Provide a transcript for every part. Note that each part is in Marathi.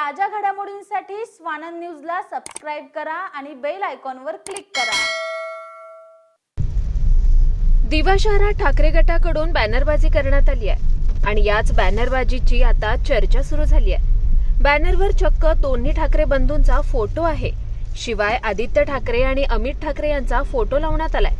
ताज्या घडामोडींसाठी स्वानंद न्यूजला सबस्क्राईब करा आणि बेल आयकॉनवर क्लिक करा. दिवा शहरात ठाकरे गटाकडून बॅनरबाजी करण्यात आली आहे. आणि याच बॅनरबाजीची आता चर्चा सुरू झाली आहे. बॅनरवर चक्क दोन्ही ठाकरे बंधूंचा फोटो आहे. शिवाय आदित्य ठाकरे आणि अमित ठाकरे यांचा फोटो लावण्यात आलाय.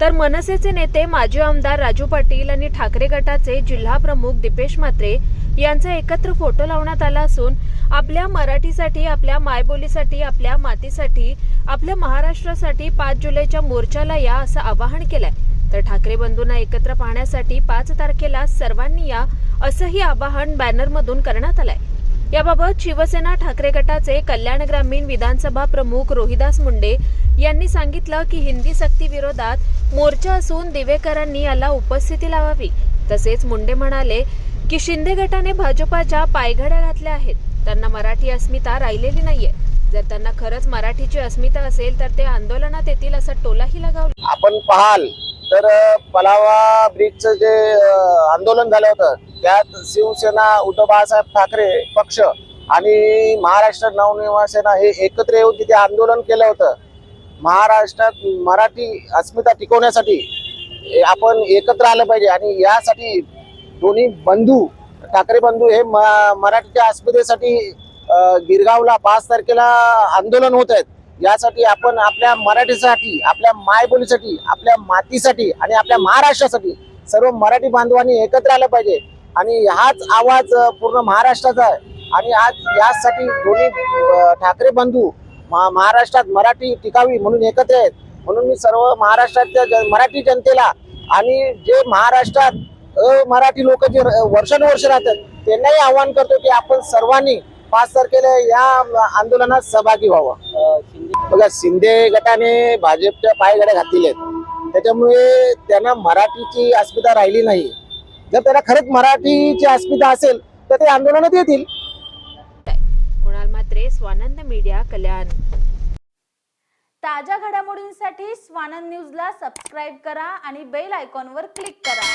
तर मनसेचे नेते माजी आमदार राजू पाटील आणि ठाकरे गटाचे जिल्हा प्रमुख दीपेश म्हात्रे यांचा एकत्र फोटो लावण्यात आला असून आपल्या मराठीसाठी आपल्या मायबोलीसाठी आपल्या मातीसाठी आपल्या महाराष्ट्रासाठी पाच जुलैच्या मोर्चाला या असं आवाहन केलंय. तर ठाकरे बंधूंना एकत्र पाहण्यासाठी पाच तारखेला सर्वांनी या असंही आवाहन बॅनरमधून करण्यात आलंय. याबाबत शिवसेना ठाकरे गटाचे कल्याण ग्रामीण विधानसभा प्रमुख रोहिदास मुंडे यांनी सांगितलं की हिंदी सक्ती विरोधात मोर्चा असून दिवेकरांनी याला उपस्थिती लावावी. तसेच मुंडे म्हणाले की शिंदे गटाने भाजपाच्या पायघड्या घातल्या आहेत. त्यांना मराठी अस्मिता राहिलेली नाहीये. जर त्यांना खरंच मराठीची अस्मिता असेल तर ते आंदोलनात येतील असा टोलाही लगावला. आपण पाहाल तर पलावा ब्रिजचं जे आंदोलन झालं होतं त्यात शिवसेना उद्धव बाळासाहेब ठाकरे पक्ष आणि महाराष्ट्र नवनिर्माण हे एकत्र येऊन तिथे आंदोलन केलं होतं. महाराष्ट्रात मराठी अस्मिता टिकवण्यासाठी आपण एकत्र आलं पाहिजे आणि यासाठी दोन्ही बंधू ठाकरे बंधू हे म- मराठीच्या अस्मितेसाठी गिरगावला पाच तारखेला आंदोलन होत आहेत. यासाठी आपण आपल्या मराठीसाठी आपल्या मायबोलीसाठी आपल्या मातीसाठी आणि आपल्या महाराष्ट्रासाठी सर्व मराठी बांधवांनी एकत्र आलं पाहिजे. आणि हाच आवाज पूर्ण महाराष्ट्राचा आहे. आणि आज यासाठी दोन्ही ठाकरे बंधू महाराष्ट्रात मराठी टिकावी म्हणून एकत्र आहेत. म्हणून मी सर्व महाराष्ट्रातल्या जन- मराठी जनतेला आणि जे महाराष्ट्रात मराठी लोक जे वर्षानुवर्ष राहतात त्यांनाही आवाहन करतो की आपण सर्वांनी पाच तारखेला या आंदोलनात सहभागी व्हावं. बघा शिंदे गटाने भाजपच्या पायगड्या घातलेल्या आहेत. त्याच्यामुळे त्यांना मराठीची अस्मिता राहिली नाही. जर त्यांना खरंच मराठीची अस्मिता असेल तर ते आंदोलनात येतील. कुणाल मात्रे स्वानंद मीडिया कल्याण. ताज्या घडामोडींसाठी स्वानंद न्यूजला सबस्क्राईब करा आणि बेल आयकॉनवर क्लिक करा.